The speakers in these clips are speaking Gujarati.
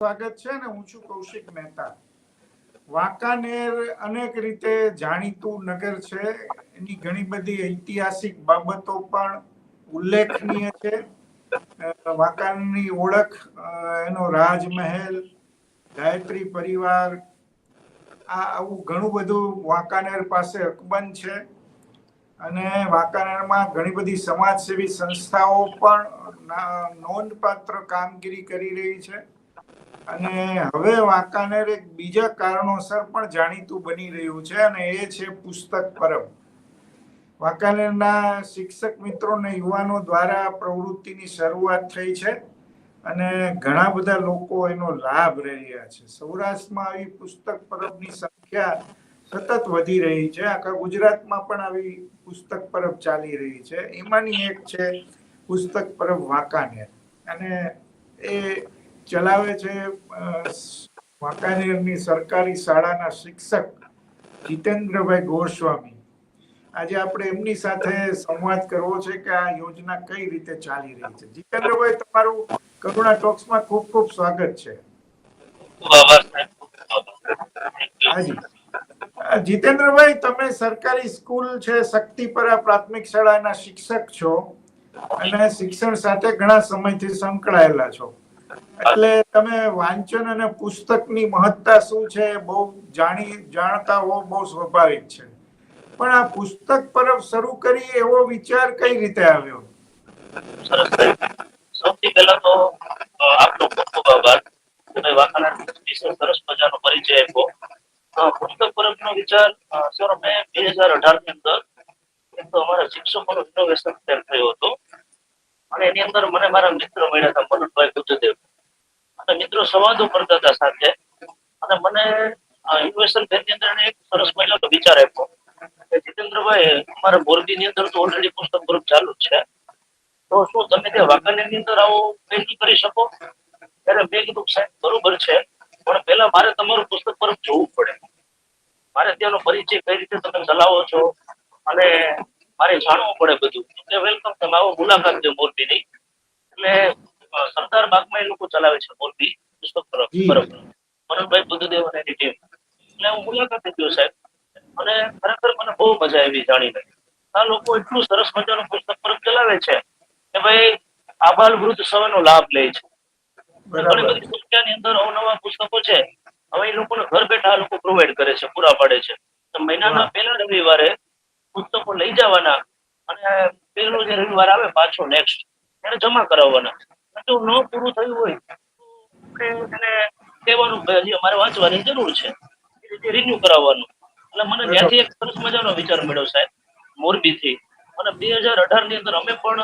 સ્વાગત છે ને, હું છું કૌશિક મહેતા. વાંકાનેર અનેક રીતે જાણીતું નગર છે. એની ઘણી બધી ઐતિહાસિક બાબતો પણ ઉલ્લેખનીય છે. વાંકાનેરની ઓળખ એનો રાજમહેલ, ગાયત્રી પરિવાર, આ આવું ઘણું બધું વાંકાનેર પાસે અકબંધ છે. અને વાંકાનેરમાં ઘણી બધી સમાજસેવી સંસ્થાઓ પણ નોંધપાત્ર કામગીરી કરી રહી છે. અને હવે વાંકાનેર એક બીજા કારણોસર પણ જાણીતું બની રહ્યું છે અને એ છે પુસ્તક પરબ. વાંકાનેરના શિક્ષક મિત્રો અને યુવાનો દ્વારા પ્રવૃત્તિની શરૂઆત થઈ છે અને ઘણા બધા લોકો એનો લાભ રહ્યા છે. સૌરાષ્ટ્રમાં આવી પુસ્તક પરબની સંખ્યા સતત વધી રહી છે. આખા ગુજરાતમાં પણ આવી પુસ્તક પરબ ચાલી રહી છે. એમાંની એક છે પુસ્તક પરબ વાંકાનેર. અને એ ચલાવે છે વાંકાનેરની સરકારી શાળાના શિક્ષક જીતેન્દ્રભાઈ ગોસ્વામી. આજે આપણે એમની સાથે સંવાદ કરવો છે કે આ યોજના કઈ રીતે ચાલી રહી છે. જીતેન્દ્રભાઈ તમારું કરુણા ટોક્સમાં ખૂબ ખૂબ સ્વાગત છે. હાજી. જીતેન્દ્રભાઈ તમે સરકારી સ્કૂલ છે શક્તિપરા પ્રાથમિક શાળાના શિક્ષક છો અને શિક્ષણ સાથે ઘણા સમયથી સંકળાયેલા છો. એટલે તમે વાંચન અને પુસ્તકની મહત્તા શું છે બહુ જાણી જાણતા હો બહુ સ્વાભાવિક છે. પણ આ પુસ્તક પરબ શરૂ કરી એવો વિચાર કઈ રીતે આવ્યો? સૌથી પહેલા તો આપનો ખૂબ ખૂબ આભાર. તમે વાંકાનેર સરસ મજાનો પરિચય આપ્યો. પુસ્તક પરબનો વિચાર સર, અમે બે હજાર અઢારની અંદર એક તો અમારા શિક્ષકોનો ઇનોવેશન ફેલ થયો હતો. અને એની અંદર મને મારા મિત્રો મળ્યા હતા, મનોજભાઈ બુદ્ધદેવ. અને મિત્રો સંવાદો કરતા હતા સાથે. અને મને ઇન્વેસ્ટર ફેરની અંદર એક સરસ મજાનો વિચાર આપ્યો. કે જીતેન્દ્રભાઈ, અમારા મોરબીની અંદર તો ઓલરેડી પુસ્તક ગ્રુપ ચાલુ છે. તો શું તમે તે વાંકાનેરની અંદર આવો પહેલ કરી શકો? ત્યારે મેં કીધું, સાહેબ, બરોબર છે. પણ પહેલા મારે તમારું પુસ્તક પર જોવું પડે. મારે ત્યાંનો પરિચય કઈ રીતે તમે ચલાવો છો? અને મારે જાણવું પડે બધું. કે વેલકમ તમે આવો મુલાકાત લો મોરબીની. એટલે સરદાર બાગમાં એ લોકો ચલાવે છે મોરબી. પુસ્તક પરબ બરોબર. મનોજભાઈ બુદ્ધદેવ અને એની ટીમ. એટલે હું મુલાકાત લીધો સાહેબ. અને ખરેખર મને બહુ મજા આવી જાણીને. આ લોકો એટલું સરસ મજાનું પુસ્તક પરબ ચલાવે છે કે ભાઈ આબાલ વૃદ્ધ સૌનો લાભ લે છે. ઘણી બધી સંખ્યાની અંદર અવનવા પુસ્તકો છે. હવે એ લોકોને ઘર બેઠા આ લોકો પ્રોવાઈડ કરે છે પૂરા પાડે છે. તો મહિનાના પહેલા રવિવારે પુસ્તકો લઈ જવાના અને પેલો જે રવિવાર આવે પાછો નેક્સ્ટ એને જમા કરાવવાના. જો ન પૂરું થયું હોય તો એને કહેવાનું કે હજી અમારે વાંચવાની જરૂર છે. એ રીતે રિન્યુ કરાવવાનું. એટલે મને ત્યાંથી એક સરસ મજાનો વિચાર મળ્યો સાહેબ મોરબીથી. અને બે હજાર અઢારની અંદર અમે પણ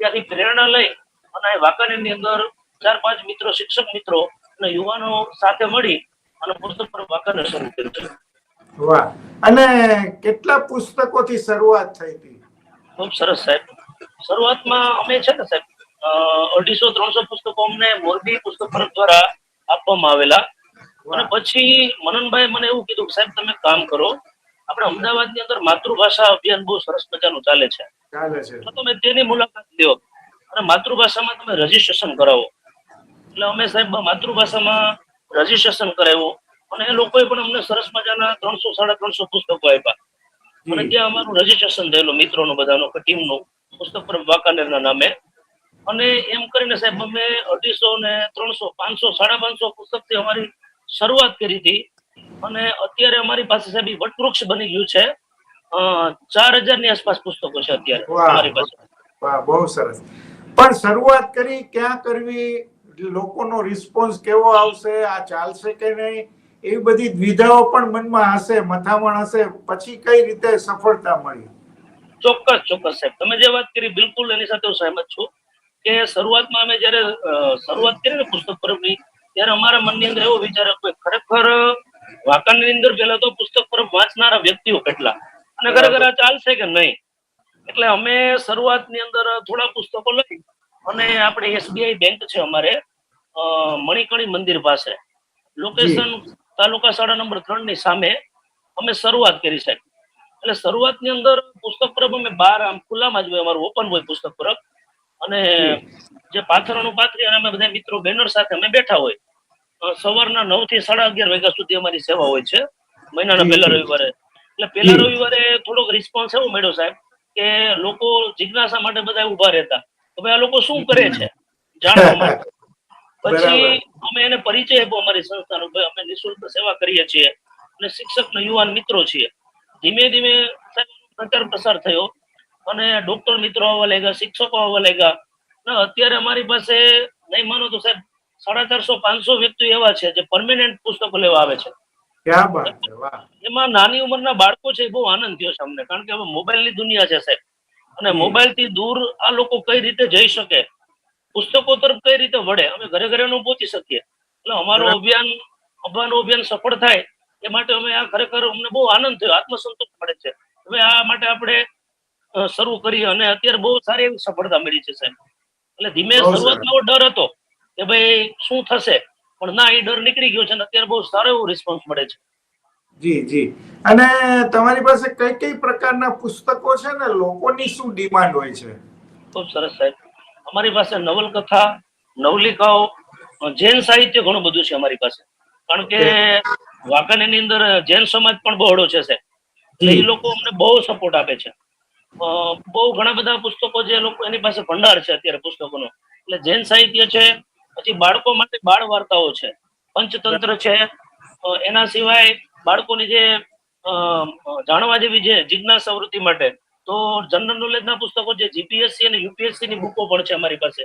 ત્યાંથી પ્રેરણા લઈ અને આ વાંકાનેરની અંદર ચાર પાંચ મિત્રો શિક્ષક મિત્રો અને યુવાનો સાથે મળી અને પુસ્તક પર વાંકાનેર શરૂ કર્યું છે. વાહ. અને કેટલા પુસ્તકોથી શરૂઆત થઈ હતી? ખૂબ સરસ સાહેબ. શરૂઆતમાં અમે છે ને સાહેબ અઢીસો ત્રણસો પુસ્તકો અમને મોરબી પુસ્તક પરબ દ્વારા આપવામાં આવેલા. અને પછી મનનભાઈ મને એવું કીધું કે સાહેબ તમે કામ કરો. આપણે અમદાવાદની અંદર માતૃભાષા અભિયાન બહુ સરસ મજાનું ચાલે ચાલે છે. તો તમે તેની મુલાકાત લ્યો. અને માતૃભાષામાં તમે રજીસ્ટ્રેશન કરાવો. એટલે અમે સાહેબ માતૃભાષામાં રજીસ્ટ્રેશન કરાવ્યું. અને એ લોકોએ પણ અમને સરસ મજાના ત્રણસો સાડા ત્રણસો પુસ્તકો આપ્યા. અને ત્યાં અમારું રજીસ્ટ્રેશન થયેલું મિત્રોનું બધાનો ટીમનું. પુસ્તક પર વાંકાનેરના નામે. અને એમ કરીને સાહેબ અમે અઢીસો ને ત્રણસો પાંચસો સાડા પાંચસો પુસ્તકથી અમારી શરૂઆત કરી હતી. અને અત્યારે અમારી પાસે સાહેબ વટવૃક્ષ બની ગયું છે. ચાર હજારની આસપાસ પુસ્તકો છે અત્યારે અમારી પાસે. બહુ સરસ. પણ શરૂઆત કરી ક્યાં કરવી? લોકોનો રિસ્પોન્સ કેવો આવશે? આ ચાલશે કે નહીં? એવી બધી દ્વિધાઓ પણ મનમાં હશે મથામણ હશે પછી કઈ રીતે સફળતા મળી? ચોક્કસ ચોક્કસ સાહેબ. તમે જે વાત કરી બિલકુલ એની સાથે હું સહેમત છું કે શરૂઆતમાં અમે જયારે શરૂઆત કરી ને પુસ્તક પરબની ત્યારે અમારા મનની અંદર એવો વિચાર હતો ખરેખર વાંકાનેરની અંદર પહેલા તો પુસ્તક પરબ વાંચનારા વ્યક્તિઓ કેટલા? અને ખરેખર આ ચાલશે કે નહીં? એટલે અમે શરૂઆતની અંદર થોડા પુસ્તકો લઈ અને આપણે એસબીઆઈ બેંક છે અમારે અ, મણિકણી મંદિર પાસે. લોકેશન તાલુકા શાળા નંબર ત્રણની સામે અમે શરૂઆત કરી સાહેબ. એટલે શરૂઆતની અંદર પુસ્તક પરબ અમે બહાર આમ ખુલ્લામાં જ હોય અમારું ઓપન હોય પુસ્તક પરબ. અને જે પાથરણું પાથરી અને અમે બધા મિત્રો બેનર સાથે અમે બેઠા હોય. સવારના નવથી સાડા અગિયાર વાગ્યા સુધી અમારી સેવા હોય છે. મહિનાના પહેલા રવિવારે. એટલે પહેલા રવિવારે થોડોક રિસ્પોન્સ એવો મળ્યો સાહેબ કે લોકો જિજ્ઞાસા માટે બધા ઊભા રહેતા. હવે ભાઈ આ લોકો શું કરે છે? જાણવા માટે. પછી અમે એને પરિચય આપ્યો અમારી સંસ્થાનો ભાઈ અમે નિઃશુલ્ક સેવા કરીએ છીએ અને શિક્ષક યુવાન મિત્રો છીએ. ધીમે ધીમે પ્રચાર પ્રસાર થયો અને ડોક્ટર મિત્રો આવવા લાગ્યા શિક્ષકો આવવા લાગ્યા. અત્યારે અમારી પાસે નહીં માનો તો સાહેબ સાડા ચારસો પાંચસો વ્યક્તિ એવા છે જે પરમેનન્ટ પુસ્તકો લેવા આવે છે. એમાં નાની ઉંમરના બાળકો છે એ બહુ આનંદ થયો છે અમને કારણ કે હવે મોબાઈલની દુનિયા છે સાહેબ. અને મોબાઈલથી દૂર આ લોકો કઈ રીતે જઈ શકે? પુસ્તકો તરફ કઈ રીતે વળે? અમે ઘરે ઘરે નો પહોંચી શકીએ. એટલે અમારું અભિયાન અભિયાન અભિયાન સફળ થાય એ માટે અમે આ ખરેખર અમને બહુ આનંદ થયો આત્મસંતોષ મળે છે. હવે આ માટે આપણે શરૂ કરી અને અત્યારે બહુ સારી એવી સફળતા મળી છે સાહેબ. એટલે ધીમે. શરૂઆતમાં એવો ડર હતો કે ભાઈ શું થશે? પણ ના એ ડર નીકળી ગયો છે અને અત્યારે બહુ સારો એવો રિસ્પોન્સ મળે છે. જી જી. અને તમારી પાસે કઈ કઈ પ્રકારના પુસ્તકો છે ને? લોકોની શું ડિમાન્ડ હોય છે? ખૂબ સરસ સાહેબ. અમારી પાસે નવલકથા નવલિકાઓ જૈન સાહિત્ય ઘણું બધું છે અમારી પાસે. કારણ કે વાંકાનેરની અંદર જૈન સમાજ પણ બહોળો છે સાહેબ. એટલે એ લોકો અમને બહુ સપોર્ટ આપે છે. બહુ ઘણા બધા પુસ્તકો જે લોકો એની પાસે ભંડાર છે અત્યારે પુસ્તકોનો. એટલે જૈન સાહિત્ય છે પછી બાળકો માટે બાળ વાર્તાઓ છે. પંચતંત્ર છે એના સિવાય બાળકોની જે જાણવા જેવી છે જિજ્ઞાસા વૃત્તિ માટે તો જનરલ નોલેજ ના પુસ્તકો જે જીપીએસસી અને યુપીએસસી ની બુકો પણ છે અમારી પાસે.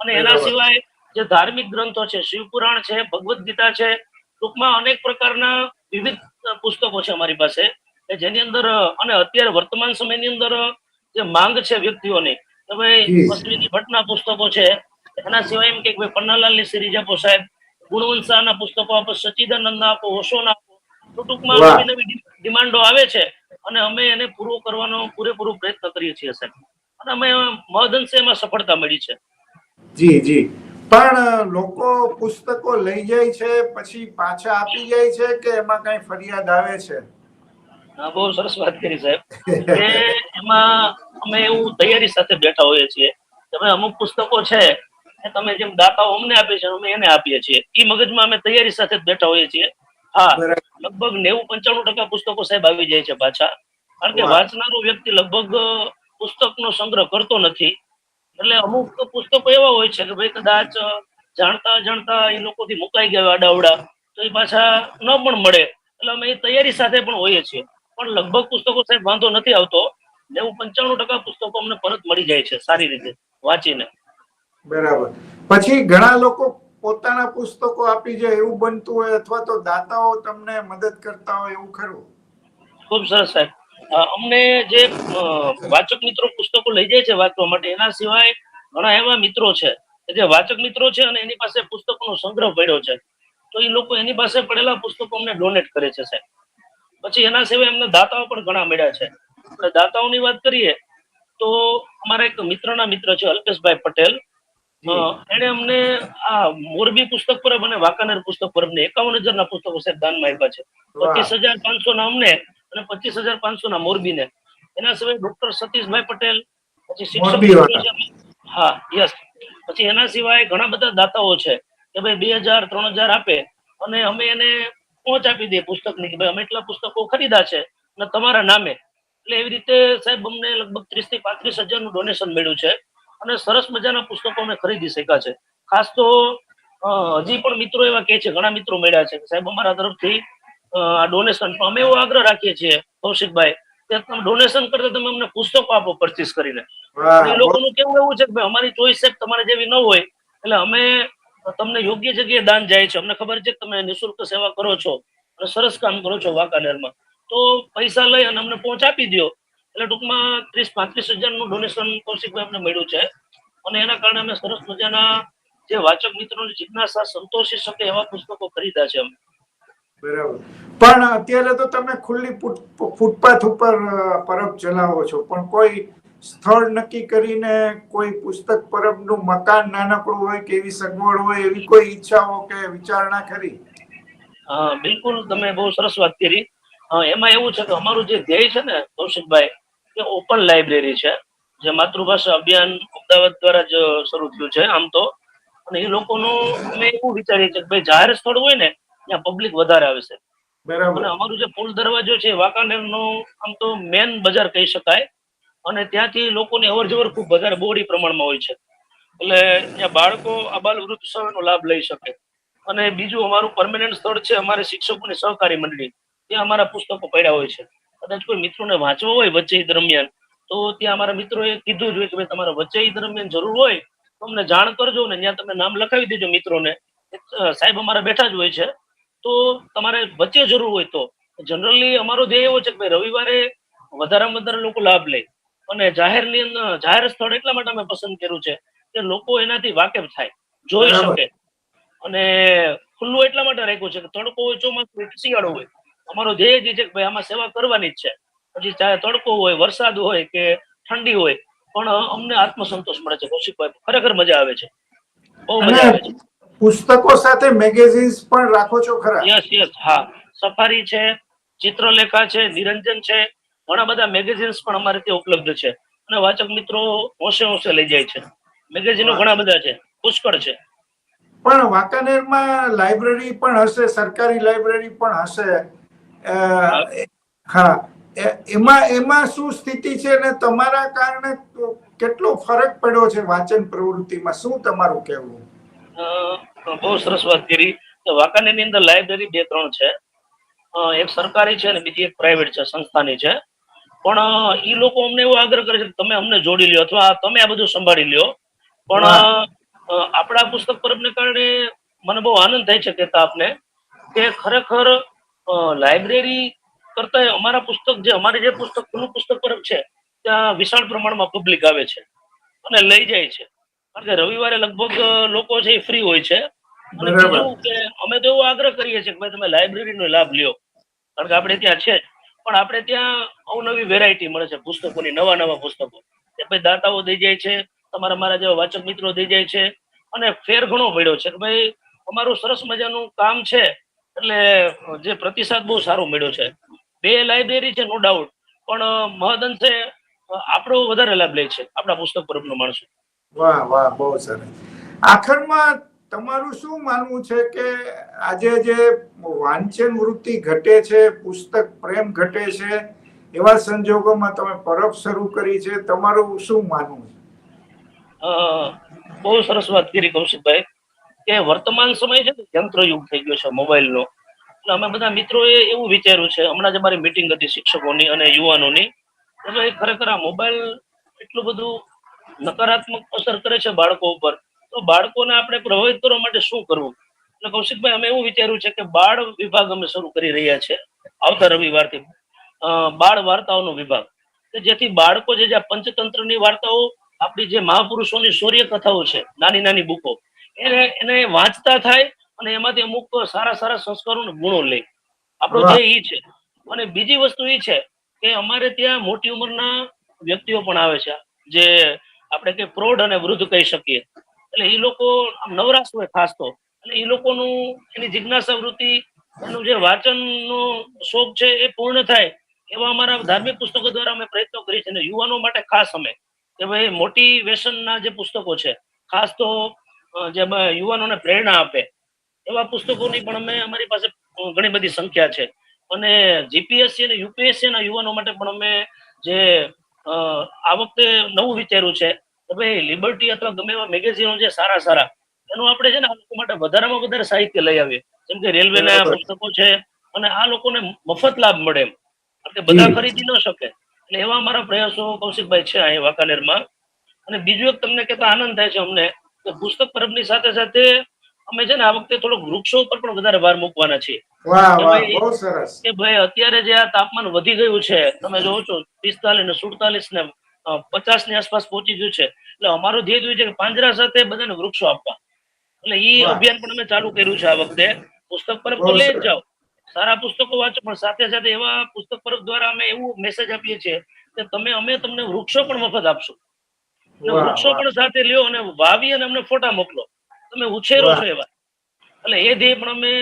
અને એના સિવાય જે ધાર્મિક ગ્રંથો છે શિવપુરાણ છે ભગવદ્ ગીતા છે ટૂંકમાં અનેક પ્રકારના વિવિધ પુસ્તકો છે અમારી પાસે. કે જેની અંદર અને અત્યારે વર્તમાન સમયની અંદર જે માંગ છે વ્યક્તિઓની કે ભાઈ અશ્વિની ભટ્ટના પુસ્તકો છે એના સિવાય એમ કે ભાઈ પન્નાલાલની સિરીઝ આપો સાહેબ ગુણવંશાના પુસ્તકો આપો સચિદાનંદ આપો ઓશોના આપો તો ટૂંકમાં નવી નવી ડિમાન્ડો આવે છે. અને અમે એને પૂરો કરવાનો પૂરેપૂરો પ્રયત્ન કરીએ છીએ સાહેબ. અને અમે મહદઅંશે એમાં સફળતા મળી છે. જી જી. પણ લોકો પુસ્તકો લઈ જાય છે પછી પાછા આપી જાય છે કે એમાં કઈ ફરિયાદ આવે છે? બહુ સરસ વાત કરી સાહેબ. કે એમાં અમે એવું તૈયારી સાથે બેઠા હોઈએ છીએ. તમે અમુક પુસ્તકો છે તમે જેમ દાતાઓ અમને આપે છે અમે એને આપીએ છીએ. એ મગજમાં અમે તૈયારી સાથે બેઠા હોઈએ છીએ. હા. લગભગ નેવું પંચાણું ટકા પુસ્તકો સાહેબ આવી જાય છે પાછા. કારણ કે વાંચનારું વ્યક્તિ લગભગ પુસ્તકનો સંગ્રહ કરતો નથી. એટલે અમુક પુસ્તકો એવા હોય છે કે ભાઈ કદાચ જાણતા જાણતા એ લોકોથી મુકાઈ ગયા આડાવડા તો એ પાછા ન પણ મળે. એટલે અમે એ તૈયારી સાથે પણ હોઈએ છીએ. પણ લગભગ પુસ્તકો સાહેબ વાંધો નથી આવતો. નેવું પંચાણું ટકા પુસ્તકો અમને પરત મળી જાય છે સારી રીતે વાંચીને. બરાબર. પછી ઘણા લોકો પોતાના પુસ્તકો આપી જાય એવું બનતું હોય અથવા તો દાતાઓ તમને મદદ કરતા હોય એવું ખરું? ખૂબ સરસ સાહેબ. અમને જે વાચક મિત્રો પુસ્તકો લઈ જાય છે વાંચવા માટે, એના સિવાય ઘણા એવા મિત્રો છે જે વાચક મિત્રો છે અને એની પાસે પુસ્તકોનો સંગ્રહ પડ્યો છે. તો એ લોકો એની પાસે પડેલા પુસ્તકો અમને ડોનેટ કરે છે સાહેબ. પછી એના સિવાય એમને દાતાઓ પણ ઘણા મળ્યા છે. દાતાઓની વાત કરીએ તો અમારા એક મિત્રના મિત્ર છે અલ્પેશભાઈ પટેલ. એણે અમને આ મોરબી પુસ્તક પર અને વાંકાનેર પુસ્તક પર ને એકાવન હજાર ના પુસ્તકો સાહેબ દાનમાં આપ્યા છે. પચીસ હજાર પાંચસો ના અમને અને પચીસ હજાર પાંચસો ના મોરબી ને એના સિવાય ડોક્ટર સતીશભાઈ પટેલ પછી શિક્ષક. હા યસ. પછી એના સિવાય ઘણા બધા દાતાઓ છે કે ભાઈ બે હજાર ત્રણ હજાર આપે અને અમે એને પહોંચ આપી દઈએ પુસ્તકની કે ભાઈ અમે એટલા પુસ્તકો ખરીદા છે અને તમારા નામે. એટલે એવી રીતે સાહેબ અમને લગભગ ત્રીસથી પાંત્રીસ હજારનું ડોનેશન મળ્યું છે. અને સરસ મજાના પુસ્તકો અમે ખરીદી શક્યા છે. ખાસ તો હજી પણ મિત્રો એવા કે છે ઘણા મિત્રો મળ્યા છે. સાહેબ અમારા તરફથી આ ડોનેશન અમે એવો આગ્રહ રાખીએ છીએ કૌશિકભાઈ કે તમે ડોનેશન કરતા તમે અમને પુસ્તકો આપો પરચેસ કરીને. એ લોકોનું કેવું એવું છે કે ભાઈ અમારી ચોઈસ તમારે જેવી ન હોય એટલે અમે તમને યોગ્ય જગ્યાએ દાન જાય છે. અમને ખબર છે કે તમે નિઃશુલ્ક સેવા કરો છો અને સરસ કામ કરો છો વાંકાનેરમાં. તો પૈસા લઈ અને અમને પહોંચ આપી દો એટલે ટૂંકમાં ત્રીસ પાંત્રીસ હજારનું ડોનેશન કૌશિકભાઈ અમને મળ્યું છે. અને એના કારણે અમે સરસ મજાના જે વાચક મિત્રોની જિજ્ઞાસા સંતોષી શકે એવા પુસ્તકો ખરીદ્યા છે અમે. બરાબર. પણ અત્યારે તો તમે ખુલ્લી ફૂટપાથ ઉપર પરબ ચલાવો છો. પણ કોઈ સ્થળ નક્કી કરીને કોઈ પુસ્તક પરબનું મકાન નાનકડું હોય કે એવી સગવડ હોય એવી કોઈ ઈચ્છાઓ કે વિચારણા ખરી? હા બિલકુલ તમે બહુ સરસ વાત કરી. એમાં એવું છે કે અમારું જે ધ્યેય છે ને કૌશિકભાઈ એ ઓપન લાઇબ્રેરી છે જે માતૃભાષા અભિયાન અમદાવાદ દ્વારા જ શરૂ થયું છે આમ તો. અને એ લોકોનું અમે એવું વિચારીએ છીએ કે ભાઈ જાહેર સ્થળ હોય ને ત્યાં પબ્લિક વધારે આવે છે. અને અમારું જે પુલ દરવાજો છે વાંકાનેરનો આમ તો મેન બજાર કહી શકાય. અને ત્યાંથી લોકોની અવર જવર ખૂબ વધારે બોડી પ્રમાણમાં હોય છે. એટલે ત્યાં બાળકો અબાલ વૃદ્ધ લાભ લઈ શકે. અને બીજું અમારું પરમેનન્ટ સ્થળ છે અમારે શિક્ષકોની સહકારી મંડળી. ત્યાં અમારા પુસ્તકો પડ્યા હોય છે. કદાચ કોઈ મિત્રોને વાંચવો હોય વચ્ચે દરમિયાન તો ત્યાં અમારા મિત્રોએ કીધું જ હોય કે ભાઈ તમારા વચ્ચે દરમિયાન જરૂર હોય તો અમને જાણ કરજો ને ત્યાં તમે નામ લખાવી દેજો મિત્રોને. સાહેબ અમારા બેઠા જ હોય છે. તો તમારે વચ્ચે જરૂર હોય તો. જનરલી અમારો ધ્યેય એવો છે કે ભાઈ રવિવારે વધારેમાં વધારે લોકો લાભ લે. અને જાહેરની અંદર જાહેર સ્થળ એટલા માટે અમે પસંદ કર્યું છે કે લોકો એનાથી વાકેફ થાય જોઈ શકે. અને ખુલ્લું એટલા માટે રાખ્યું છે કે તડકો હોય ચોમાસું હોય શિયાળો હોય. અમારો ધ્યેય જે છે કે ભાઈ આમાં સેવા કરવાની જ છે. પછી ચાહે તડકો હોય વરસાદ હોય કે ઠંડી હોય પણ અમને આત્મસંતોષ મળે છે. કૌશિકભાઈ ખરેખર મજા આવે છે. બહુ મજા આવે છે. પુસ્તકો સાથે મેગેઝિન્સ પણ રાખો છો ખરા? યસ યસ હા. સફારી છે ચિત્રલેખા છે નિરંજન છે ઘણા બધા મેગેઝિન્સ પણ અમારે ત્યાં ઉપલબ્ધ છે. અને વાચક મિત્રો હોંશે હોંશે લઈ જાય છે. મેગેઝિનો ઘણા બધા છે. પુષ્કળ છે. પણ વાંકાનેરમાં લાઇબ્રેરી પણ હશે સરકારી લાઇબ્રેરી પણ હશે. હા. એ- એમાં એમાં શું સ્થિતિ છે ને તમારા કારણે કેટલો ફરક પડ્યો છે વાંચન પ્રવૃત્તિમાં? શું તમારું કહેવું? બહુ સરસ વાત કરી. વાંકાની વાંકાનેરની અંદર લાઇબ્રેરી બે ત્રણ છે. એક સરકારી છે અને બીજી એક પ્રાઇવેટ છે સંસ્થાની છે. પણ એ લોકો અમને એવો આગ્રહ કરે છે કે તમે અમને જોડી લ્યો અથવા તમે આ બધું સંભાળી લ્યો. પણ આપણા પુસ્તક પરબને કારણે મને બહુ આનંદ થાય છે કહેતા આપને કે ખરેખર લાઇબ્રેરી કરતા અમારા પુસ્તક જે અમારે જે પુસ્તક ખુલ્લું પુસ્તક પરબ છે ત્યાં વિશાળ પ્રમાણમાં પબ્લિક આવે છે અને લઈ જાય છે. કારણ કે રવિવારે લગભગ લોકો છે એ ફ્રી હોય છે. અને કે અમે તો એવો આગ્રહ કરીએ છીએ કે ભાઈ તમે લાઇબ્રેરીનો લાભ લ્યો. કારણ કે આપણે ત્યાં છે પણ આપણે ત્યાં અવનવી વેરાયટી મળે છે પુસ્તકોની નવા નવા પુસ્તકો. કે ભાઈ દાતાઓ દઈ જાય છે તમારા મારા જેવા વાચક મિત્રો દઈ જાય છે. અને ફેર ઘણો પડ્યો છે કે ભાઈ અમારું સરસ મજાનું કામ છે એટલે જે પ્રતિસાદ બહુ સારો મળ્યો છે. બે લાઇબ્રેરી છે નો ડાઉટ પણ મહદઅંશે આપણો વધારે લાભ લે છે આપણા પુસ્તક પરબનો માણસો. વાહ વાહ બહુ સરસ. આખરમાં તમારું શું માનવું છે કે આજે જે વાંચન વૃત્તિ ઘટે છે પુસ્તક પ્રેમ ઘટે છે એવા સંજોગોમાં તમે પરબ શરૂ કરી છે તમારું શું માનવું છે? બહુ સરસ વાત કરી કૌશિકભાઈ. કે વર્તમાન સમય છે ને યંત્ર યુગ થઈ ગયો છે મોબાઈલનો. એટલે અમે બધા મિત્રોએ એવું વિચાર્યું છે, હમણાં જ અમારી મિટિંગ હતી શિક્ષકોની અને યુવાનોની. એટલે ખરેખર આ મોબાઈલ એટલું બધું નકારાત્મક અસર કરે છે બાળકો ઉપર. તો બાળકોને આપણે પ્રભાવિત કરવા માટે શું કરવું? એટલે કૌશિકભાઈ, અમે એવું વિચાર્યું છે કે બાળ વિભાગ અમે શરૂ કરી રહ્યા છે, આવતા રવિવારથી. બાળ વાર્તાઓનો વિભાગ. કે જેથી બાળકો જે પંચતંત્રની વાર્તાઓ, આપણી જે મહાપુરુષોની શૌર્ય કથાઓ છે, નાની નાની બુકો એને એને વાંચતા થાય અને એમાંથી અમુક સારા સારા સંસ્કારો ગુણો લે. આપણો જે ઈ છે. અને બીજી વસ્તુ એ છે કે અમારે ત્યાં મોટી ઉંમરના વ્યક્તિઓ પણ આવે છે જે આપણે કે પ્રૌઢ અને વૃદ્ધ કહી શકીએ. એટલે એ લોકો નવરાશ હોય ખાસ તો. એટલે એ લોકોનું એની જિજ્ઞાસા વૃત્તિ એનું જે વાંચનનો શોખ છે એ પૂર્ણ થાય એવા અમારા ધાર્મિક પુસ્તકો દ્વારા અમે પ્રયત્નો કરીએ છીએ. અને યુવાનો માટે ખાસ અમે કે ભાઈ મોટી વ્યસનના જે પુસ્તકો છે ખાસ તો જે યુવાનોને પ્રેરણા આપે એવા પુસ્તકોની પણ અમે અમારી પાસે ઘણી બધી સંખ્યા છે. અને જીપીએસસી અને યુપીએસસી ના યુવાનો માટે પણ અમે જે આ વખતે નવું વિચાર્યું છે કે ભાઈ લિબર્ટી અથવા ગમે એવા મેગેઝીનો છે સારા સારા એનું આપણે છે ને આ લોકો માટે વધારેમાં વધારે સાહિત્ય લઈ આવીએ. જેમ કે રેલવેના પુસ્તકો છે અને આ લોકોને મફત લાભ મળે એમ. કે બધા ખરીદી ન શકે. એટલે એવા અમારા પ્રયાસો કૌશિકભાઈ છે અહીં વાંકાનેરમાં. અને બીજું એક તમને કહેતા આનંદ થાય છે અમને. પુસ્તક પરબની સાથે સાથે અમે છે ને આ વખતે થોડોક વૃક્ષો ઉપર પણ વધારે ભાર મૂકવાના સરસ. કે ભાઈ અત્યારે જે આ તાપમાન વધી ગયું છે તમે જોવો છો પિસ્તાલીસ ને સુડતાલીસ ને પચાસની આસપાસ પહોંચી ગયું છે. એટલે અમારો ધ્યેય જોયું છે કે પાંજરા સાથે બધાને વૃક્ષો આપવા. એટલે ઈ અભિયાન પણ અમે ચાલુ કર્યું છે આ વખતે. પુસ્તક પરબ તો લઈ જ જાઓ. સારા પુસ્તકો વાંચો પણ સાથે સાથે એવા પુસ્તક પરબ દ્વારા અમે એવું મેસેજ આપીએ છીએ કે તમે અમે તમને વૃક્ષો પણ મફત આપશું. વૃક્ષો પણ સાથે લ્યો અને વાવી અને અમને ફોટા મોકલો. તમે ઉછેરો છો એવા. એટલે એ ધ્યેય પણ અમે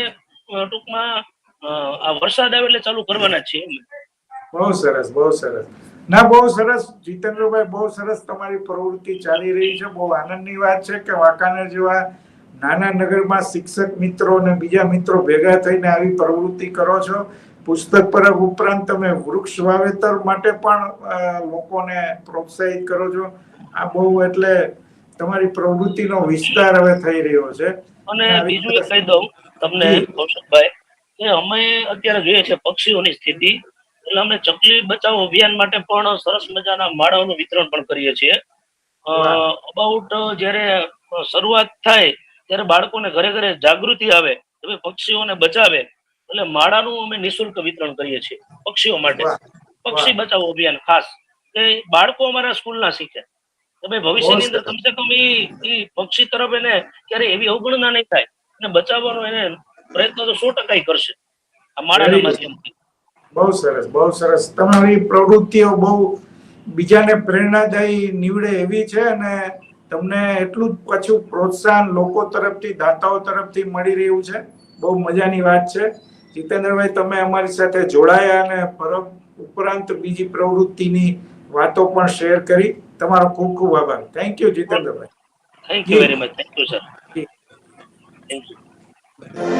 ટૂંકમાં આ વરસાદ આવે એટલે ચાલુ કરવાના છીએ બહુ સરસ બહુ સરસ. ના બહુ સરસ જીતેન્દ્રભાઈ બહુ સરસ તમારી પ્રવૃત્તિ ચાલી રહી છે. બહુ આનંદની વાત છે કે વાંકાનેર જેવા નાના નગરમાં શિક્ષક મિત્રો અને બીજા મિત્રો ભેગા થઈને આવી પ્રવૃત્તિ કરો છો. પુસ્તક પરબ ઉપરાંત તમે વૃક્ષ વાવેતર માટે પણ લોકોને પ્રોત્સાહિત કરો છો. આ બહુ એટલે તમારી પ્રવૃત્તિનો વિસ્તાર હવે થઈ રહ્યો છે. અને બીજું એ કહી દઉં તમને કૌશિકભાઈ કે અમે અત્યારે જોઈએ છે પક્ષીઓની સ્થિતિ એટલે અમે ચકલી બચાવો અભિયાન માટે પણ સરસ મજાના માળાઓનું વિતરણ પણ કરીએ છીએ. અબાઉટ જ્યારે શરૂઆત થાય ત્યારે બાળકોને ઘરે ઘરે જાગૃતિ આવે તમે પક્ષીઓને બચાવે એટલે માળાનું અમે નિઃશુલ્ક વિતરણ કરીએ છીએ પક્ષીઓ માટે. પક્ષી બચાવો અભિયાન ખાસ કે બાળકો અમારા સ્કૂલના શીખે. ભાઈ ભવિષ્યની અંદર કમસે કમ ઈ પક્ષી તરફ એને ક્યારે એવી અવગણના નહીં થાય. અને બચાવવાનો એને પ્રયત્ન તો સો ટકા કરશે. આ માળાના માધ્યમથી બહુ સરસ બહુ સરસ. તમારી પ્રવૃત્તિઓ બહુ બીજાને પ્રેરણાદાયી નીવડે એવી છે અને તમને એટલું જ પાછું પ્રોત્સાહન લોકો તરફથી દાતાઓ તરફથી મળી રહ્યું છે. બહુ મજાની વાત છે. જીતેન્દ્રભાઈ તમે અમારી સાથે જોડાયા અને પરબ ઉપરાંત બીજી પ્રવૃત્તિની વાતો પણ શેર કરી. તમારો ખૂબ ખૂબ આભાર. Thank you Jitendrabhai. Thank you very much thank you sir thank you